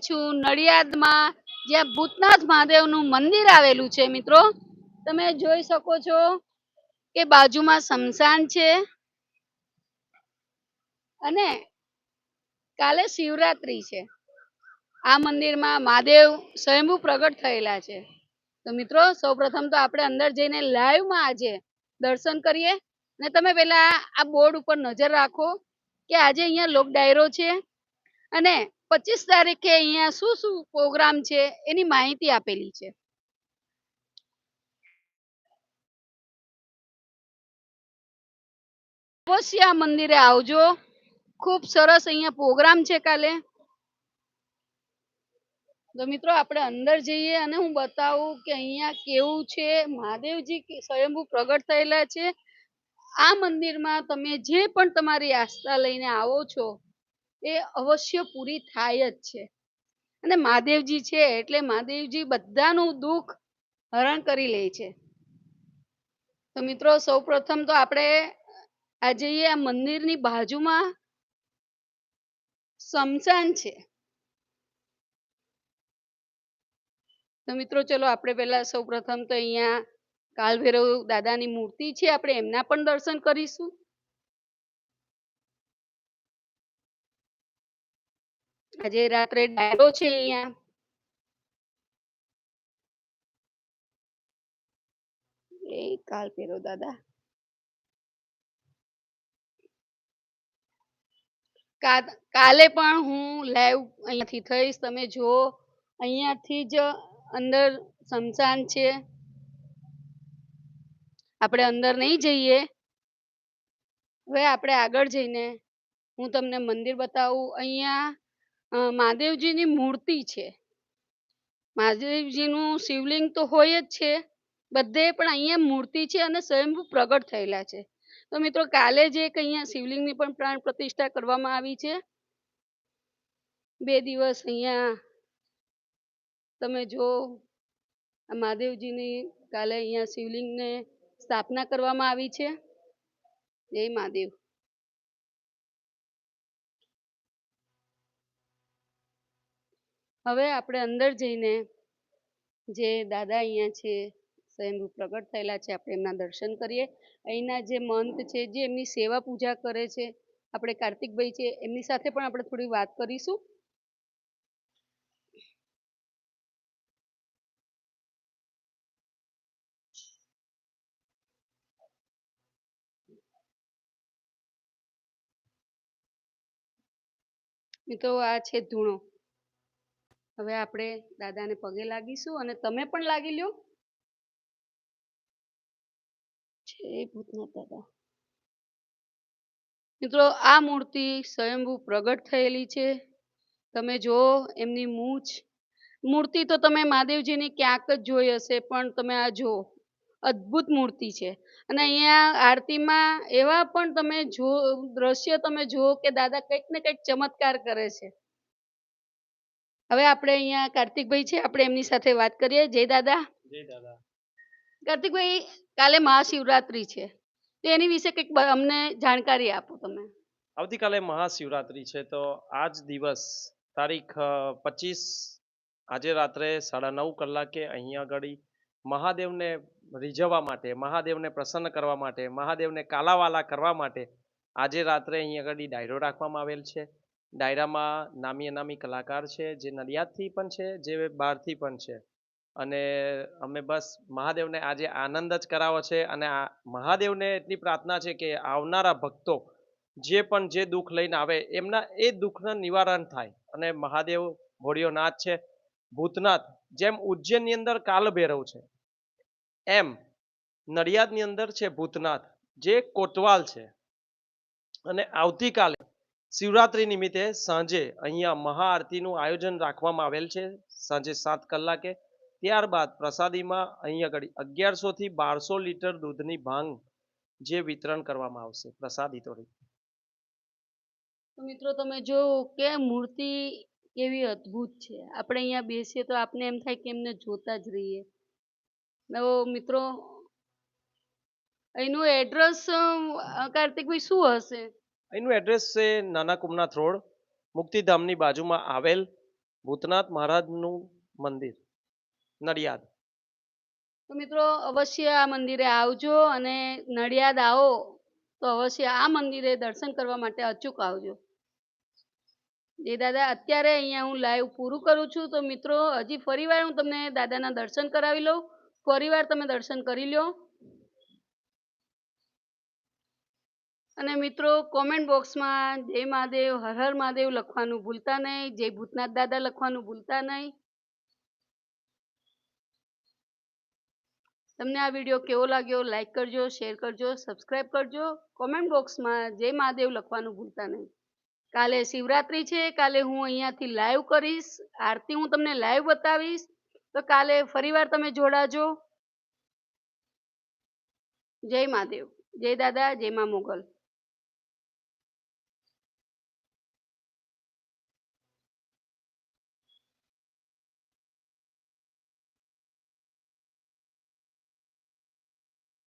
છું. નડિયાદમાં જ્યાં ભૂતનાથ મહાદેવનું મંદિર આવેલું છે મિત્રો, તમે જોઈ શકો છો કે બાજુમાં સ્મશાન છે. અને કાલે શિવરાત્રી છે. આ મંદિરમાં મહાદેવ સ્વયંભૂ પ્રગટ થયેલા છે. તો મિત્રો, સૌપ્રથમ તો આપણે અંદર જઈને લાઈવમાં આજે દર્શન કરીએ. અને તમે પેલા આ બોર્ડ ઉપર નજર રાખો કે આજે અહીંયા લોક ડાયરો છે. અને પચીસ તારીખે અહીંયા શું શું પ્રોગ્રામ છે એની માહિતી આપેલી છે. અવશ્ય આ મંદિરે આવજો. ખૂબ સરસ અહીંયા પ્રોગ્રામ છે કાલે. તો મિત્રો આપણે અંદર જઈએ અને હું બતાવું કે અહીંયા કેવું છે. મહાદેવજી સ્વયંભૂ પ્રગટ થયેલા છે. આ મંદિરમાં તમે જે પણ તમારી આસ્થા લઈને આવો છો એ અવશ્ય પૂરી થાય જ છે. અને મહાદેવજી છે એટલે મહાદેવજી બધાનું દુઃખ હરણ કરી લે છે. તો મિત્રો સૌ પ્રથમ તો આપણે આ જઈએ આ મંદિરની બાજુમાં સ્મશાન છે. તો મિત્રો ચલો આપણે પહેલા સૌપ્રથમ તો અહીંયા કાલભૈરવ દાદાની મૂર્તિ છે, આપણે એમના પણ દર્શન કરીશું. આજે રાત્રે ડાયરો છે અહીંયા. એ કાલ પેરો દાદા. કાલે પણ હું લાઈવ અહીંયાથી થઈશ. તમે જુઓ અહીંયાથી જ અંદર સ્મશાન છે. આપણે અંદર નહીં જઈએ. હવે આપણે આગળ જઈને હું તમને મંદિર બતાવું. અહીંયા મહાદેવજીની મૂર્તિ છે. મહાદેવજીનું શિવલિંગ તો હોય જ છે. બધે પણ અહીંયા મૂર્તિ છે અને સ્વયંભૂ પ્રગટ થયેલા છે. તો મિત્રો, કાલે જે એક અહીંયા શિવલિંગની પણ પ્રાણ પ્રતિષ્ઠા કરવામાં આવી છે. બે દિવસ અહીંયા તમે જો મહાદેવજીની કાલે અહીંયા શિવલિંગને સ્થાપના કરવામાં આવી છે. જય મહાદેવ. હવે આપણે અંદર જઈને જે દાદા અહીંયા છે, સ્વયંભૂ પ્રગટ થયેલા છે, આપણે એમના દર્શન કરીએ. અહીંના જે મંત છે, જે એમની સેવા પૂજા કરે છે, આપણે કાર્તિકભાઈ છે, એમની સાથે પણ આપણે થોડી વાત કરીશું. મિત્રો આ છે ધૂણો. હવે આપણે દાદાને પગે લાગીશું અને તમે પણ લાગી લ્યો. જય ભૂતનાથ દાદા. મિત્રો આ મૂર્તિ સ્વયંભૂ પ્રગટ થયેલી છે. તમે જો એમની મૂછ મૂર્તિ તો તમે મહાદેવજીની ક્યાંક જ જોઈ હશે પણ તમે આ જુઓ અદ્ભુત મૂર્તિ છે. અને અહીંયા આરતીમાં એવા પણ તમે જો દ્રશ્ય તમે જુઓ કે દાદા કંઈક ને કંઈક ચમત્કાર કરે છે. હવે આપણે અહીંયા કાર્તિકભાઈ છે આપણે એમની સાથે વાત કરીએ. જય દાદા. જય દાદા. કાર્તિકભાઈ કાલે મહાશિવરાત્રી છે. તો એની વિશે કંઈક અમને જાણકારી આપો તમે. આવતીકાલે મહાશિવરાત્રી છે તો આજ દિવસ તારીખ પચીસ આજે રાત્રે સાડા નવ કલાકે અહીંયા આગળ મહાદેવને રીઝવવા માટે મહાદેવને પ્રસન્ન કરવા માટે મહાદેવને કાલાવાલા કરવા માટે આજે રાત્રે અહીંયા આગળ ડાયરો રાખવામાં આવેલ છે. ડાયરામાં નામી અનામી કલાકાર છે, જે નડિયાદથી પણ છે, જે બહારથી પણ છે. અને અમે બસ મહાદેવને આજે આનંદ જ કરાવો છે અને આ મહાદેવને એટલી પ્રાર્થના છે કે આવનારા ભક્તો જે પણ જે દુઃખ લઈને આવે, એમના એ દુઃખનું નિવારણ થાય. અને મહાદેવ ભોળિયોનાથ છે, ભૂતનાથ, જેમ ઉજ્જૈનની અંદર કાલભૈરવ છે, એમ નડિયાદની અંદર છે ભૂતનાથ, જે કોટવાલ છે. અને આવતીકાલે શિવરાત્રી નિમિત્તે સાંજે અહીંયા મહાઆરતીનું આયોજન રાખવામાં આવેલ છે. સાંજે સાત કલાકે. ત્યારબાદ પ્રસાદીમાં અહીંયા આગળ અગિયારસોથી બારસો લીટર દૂધની ભાંગ જે વિતરણ કરવામાં આવશે પ્રસાદી તોડી મિત્રો તમે જો કે મૂર્તિ કેવી અદ્ભુત છે. આપણે અહીંયા બેસીએ તો આપને એમ થાય કે એમને જોતા જ રહીએ. નવો મિત્રો અહીંનું એડ્રેસ કાર્તિકભાઈ શું હશે? એનું એડ્રેસ છે નાના કુમનાથ રોડ, મુક્તિધામની બાજુમાં આવેલ ભૂતનાથ મહારાજનું મંદિર, નડિયાદ. તો મિત્રો, અવશ્ય આ મંદિરે આવજો અને નડિયાદ આવો, તો અવશ્ય આ મંદિરે દર્શન કરવા માટે અચૂક આવજો. જે દાદા, અત્યારે અહીંયા હું લાઈવ પૂરું કરું છું, તો મિત્રો, હજી ફરીવાર હું તમને દાદાના દર્શન કરાવી લઉં. ફરીવાર તમે દર્શન કરી લો અને મિત્રો કોમેન્ટ બોક્સમાં જય મહાદેવ, હર હર મહાદેવ લખવાનું ભૂલતા નહીં, જય ભૂતનાથ દાદા લખવાનું ભૂલતા નહીં. તમને આ વીડિયો કેવો લાગ્યો લાઈક કરજો શેર કરજો સબસ્ક્રાઈબ કરજો. કોમેન્ટ બોક્સમાં જય મહાદેવ લખવાનું ભૂલતા નહીં. કાલે શિવરાત્રી છે, કાલે હું અહીંયાથી લાઈવ કરીશ, આરતી હું તમને લાઈવ બતાવીશ. તો કાલે ફરીવાર તમે જોડાજો. જય મહાદેવ, જય દાદા, જય મા મોગલ.